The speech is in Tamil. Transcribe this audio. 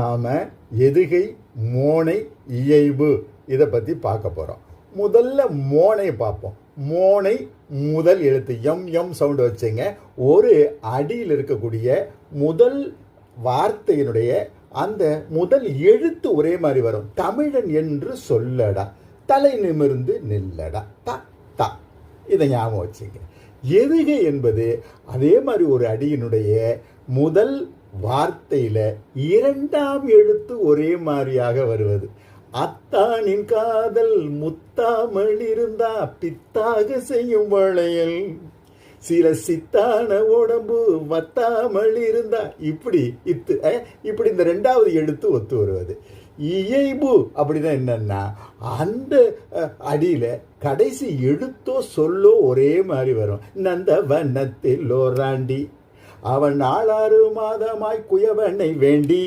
நாம் எதுகை மோனை இயைபு இதை பற்றி பார்க்க போகிறோம் முதல்ல மோனை பார்ப்போம். மோனை முதல் எழுத்து எம் எம் சவுண்டு வச்சுங்க. ஒரு அடியில் இருக்கக்கூடிய முதல் வார்த்தையினுடைய அந்த முதல் எழுத்து ஒரே மாதிரி வரும். தமிழன் என்று சொல்லடா. தலை நிமிர்ந்து நில்லடா. த த. இதை ஞாபகம் வச்சுங்க. எதுகை என்பது அதே மாதிரி ஒரு அடியினுடைய முதல் வார்த்தையில இரண்டாம் எழுத்து ஒரே மாதிரியாக வருவது. அத்தானின் காதல் முத்தாமல் இருந்தா பித்தாக செய்யும் வளையல். சில சித்தான உடம்பு வத்தாமல் இருந்தா இப்படி இத்து இப்படி இந்த ரெண்டாவது எழுத்து ஒத்து வருவது. இயைபு அப்படின்னா என்னன்னா அந்த அடியில் அடியில கடைசி எழுத்தோ சொல்லோ ஒரே மாதிரி வரும். நந்த வண்ணத்தில் ஓராண்டி அவன் ஆளாறு மாதமாய் குயவனை வேண்டி